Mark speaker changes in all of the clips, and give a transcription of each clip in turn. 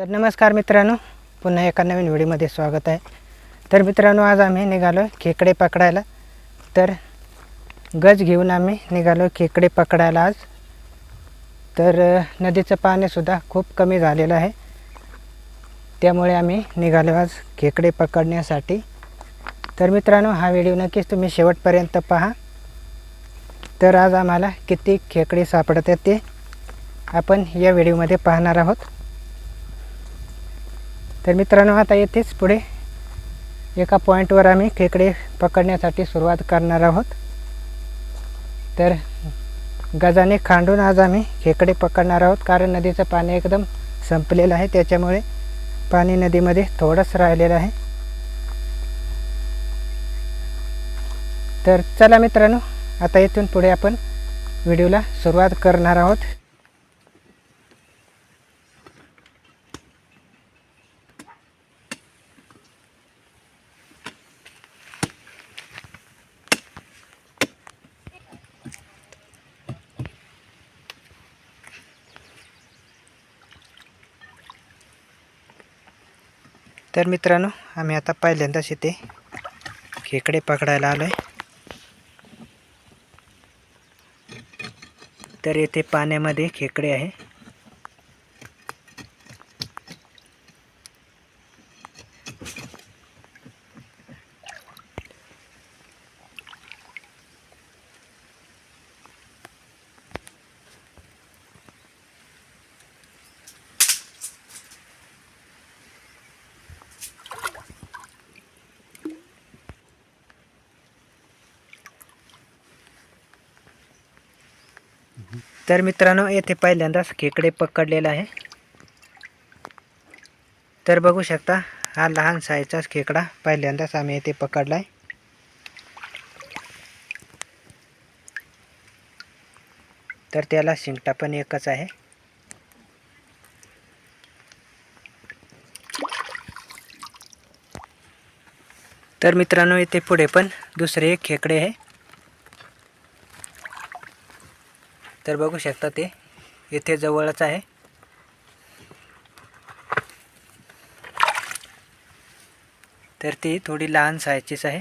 Speaker 1: तर नमस्कार मित्रांनो पुन्हा एका नवीन व्हिडिओमध्ये स्वागत आहे. तर मित्रांनो आज आम्ही निघालो खेकडे पकडायला. तर गज घेऊन आम्ही निघालो खेकडे पकडायला आज. तर नदीचं पाणीसुद्धा खूप कमी झालेलं आहे. त्यामुळे आम्ही निघालो आज खेकडे पकडण्यासाठी. तर मित्रांनो हा व्हिडिओ नक्कीच तुम्ही शेवटपर्यंत पहा. तर आज आम्हाला किती खेकडे सापडत आहेत ते आपण या व्हिडिओमध्ये पाहणार आहोत. तर मित्रांनो आता येथेच पुढे एका पॉईंटवर आम्ही खेकडे पकडण्यासाठी सुरुवात करणार आहोत. तर गजाने खांडून आज आम्ही खेकडे पकडणार आहोत कारण नदीचं पाणी एकदम संपलेलं आहे. त्याच्यामुळे पाणी नदीमध्ये थोडंच राहिलेलं आहे. तर चला मित्रांनो आता इथून पुढे आपण व्हिडिओला सुरुवात करणार आहोत. तर मित्रांनो आम्ही आता पहिल्यांदाच इथे खेकडे पकडायला आलो आहे तर येथे पाण्यामध्ये खेकडे आहे. तर मित्रांनो येथे पहिल्यांदाच खेकडे पकडलेला आहे. तर बघू शकता हा लहान साईजचाच खेकडा पहिल्यांदाच आम्ही येथे पकडला आहे तर त्याला शिंगटा पण एकच आहे. तर मित्रांनो येथे पुढे पण दुसरे एक खेकडे आहे. तर बघू शकता ते इथे जवळच आहे. तर ती थोडी लहान सायचीच आहे.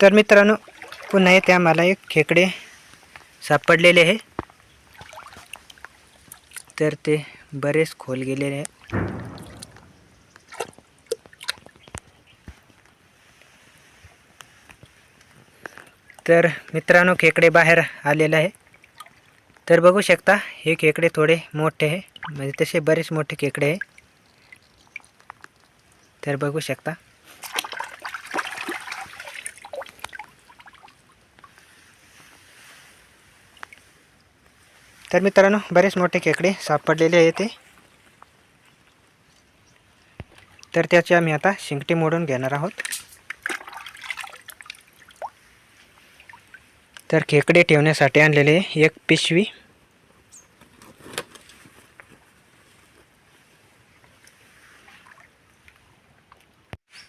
Speaker 1: तर मित्रांनो पुन्हा येते आम्हाला एक खेकडे. सापडलेले आहे. तर ते बरेच खोल गेलेले आहे तर मित्रांनो खेकडे बाहेर आलेलं आहे. तर बघू शकता हे खेकडे थोडे मोठे आहे. म्हणजे तसे बरेच मोठे खेकडे आहे. तर बघू शकता. तर मित्रांनो बरेच मोठे खेकडे सापडलेले आहे ते तर त्याची आम्ही आता शिंगटी मोडून घेणार आहोत. तर खेकडे ठेवण्यासाठी आणलेले एक पिशवी.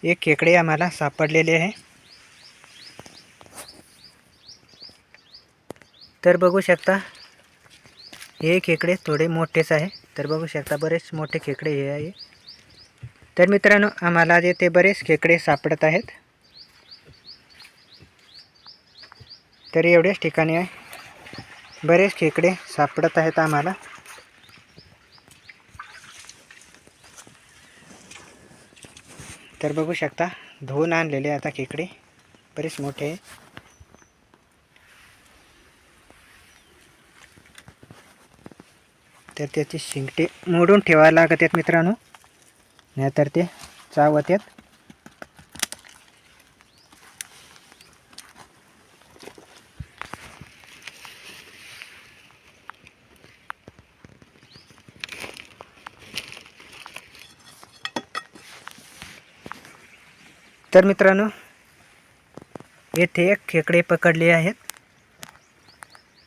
Speaker 1: एक खेकडे आम्हाला सापडलेले आहे. तर बघू शकता हे खेकडे थोडे मोठेच आहे. तर बघू शकता बरेच मोठे खेकडे हे आहे. तर मित्रांनो आम्हाला येथे बरेच खेकडे सापडत आहेत. तर एवढ्याच ठिकाणी आहे. बरेच खेकडे सापडत आहेत आम्हाला. तर बघू शकता धुवून आणलेले आता खेकडे. बरेच मोठे आहे. तर त्याचे शिंगटे मोडून ठेवायला लागत आहेत मित्रांनो. नाहीतर ते चावत आहेत तर मित्रांनो येथे एक खेकडे पकडले आहेत.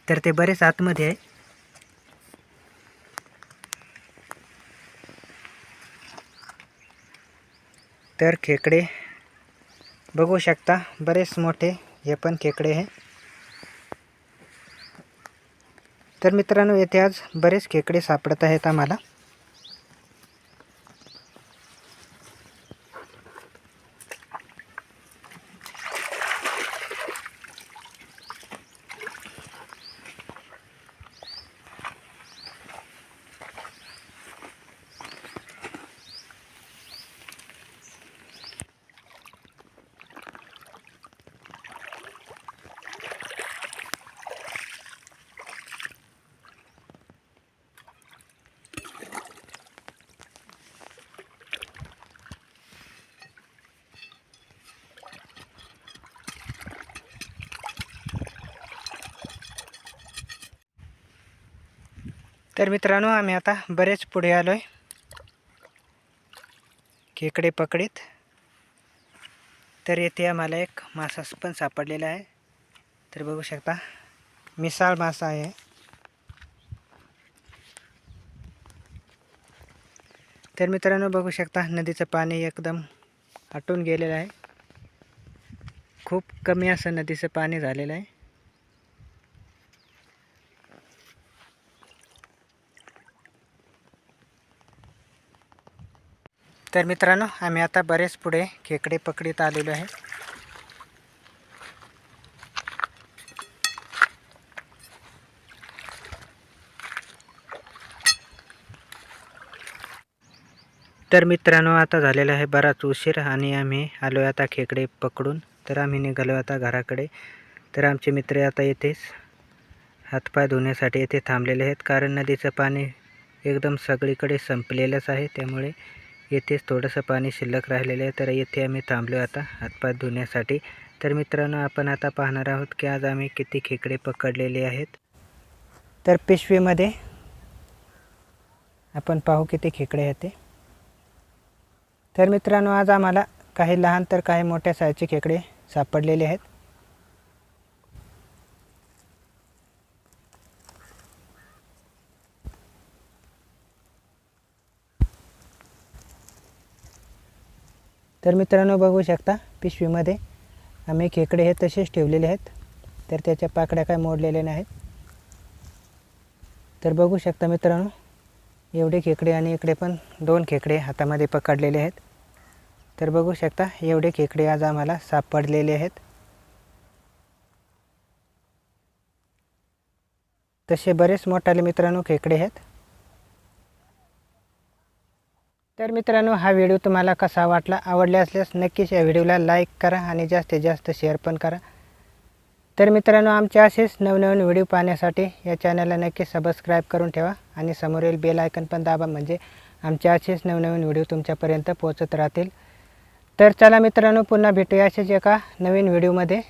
Speaker 1: तर ते बरेच आतमध्ये आहे. तर खेकडे बघू शकता बरेच मोठे हे पण खेकडे आहे तर मित्रांनो येथे आज बरेच खेकडे सापडत आहेत आम्हाला. तर मित्रांनो आम्ही आता बरेच पुढे आलो आहे खेकडे पकडीत. तर येथे आम्हाला एक मासा पण सापडलेला आहे. तर बघू शकता मिसाळ मासा आहे. तर मित्रांनो बघू शकता नदीचं पाणी एकदम आटून गेलेलं आहे. खूप कमी असं नदीचं पाणी झालेलं आहे. तर मित्रांनो आम्ही आता बरेच पुढे खेकडे पकडीत आलेलो आहे. तर मित्रांनो आता झालेला आहे बराच उशीर आणि आम्ही आलो आता खेकडे पकडून. तर आम्ही निघालो आता घराकडे. तर आमचे मित्र आता येथेच हातपाय धुण्यासाठी येथे थांबलेले आहेत कारण नदीचं पाणी एकदम सगळीकडे संपलेलंच आहे त्यामुळे येथेच थोडंसं पाणी शिल्लक राहिलेलं आहे तर येथे आम्ही थांबलो आता हातपाय धुण्यासाठी. तर मित्रांनो आपण आता पाहणार आहोत की आज आम्ही किती खेकडे पकडलेले आहेत. तर पिशवीमध्ये आपण पाहू किती खेकडे आहेत ते. तर मित्रांनो आज आम्हाला काही लहान तर काही मोठ्या साईजचे खेकडे सापडलेले आहेत. तर मित्रांनो बघू शकता पिशवीमध्ये आम्ही खेकडे हे तसेच ठेवलेले आहेत. तर त्याच्या पाकड्या काय मोडलेल्या नाहीत. तर बघू शकता मित्रांनो एवढे खेकडे आणि इकडे पण दोन खेकडे हातामध्ये पकडलेले आहेत. तर बघू शकता एवढे खेकडे आज आम्हाला सापडलेले आहेत. तसे बरेच मोठाले मित्रांनो खेकडे आहेत. तर मित्रांनो हा व्हिडिओ तुम्हाला कसा वाटला आवडला असल्यास नक्कीच या व्हिडिओला लाईक करा आणि जास्तीत जास्त शेअर पण करा. तर मित्रांनो आमचे असेच नवनवीन व्हिडिओ पाहण्यासाठी या चॅनलला नक्की सबस्क्राईब करून ठेवा आणि समोरील बेल आयकन पण दाबा म्हणजे आमचे असेच नवनवीन व्हिडिओ तुमच्यापर्यंत पोहोचत राहतील. तर चला मित्रांनो पुन्हा भेटूया असेच एका नवीन व्हिडिओमध्ये.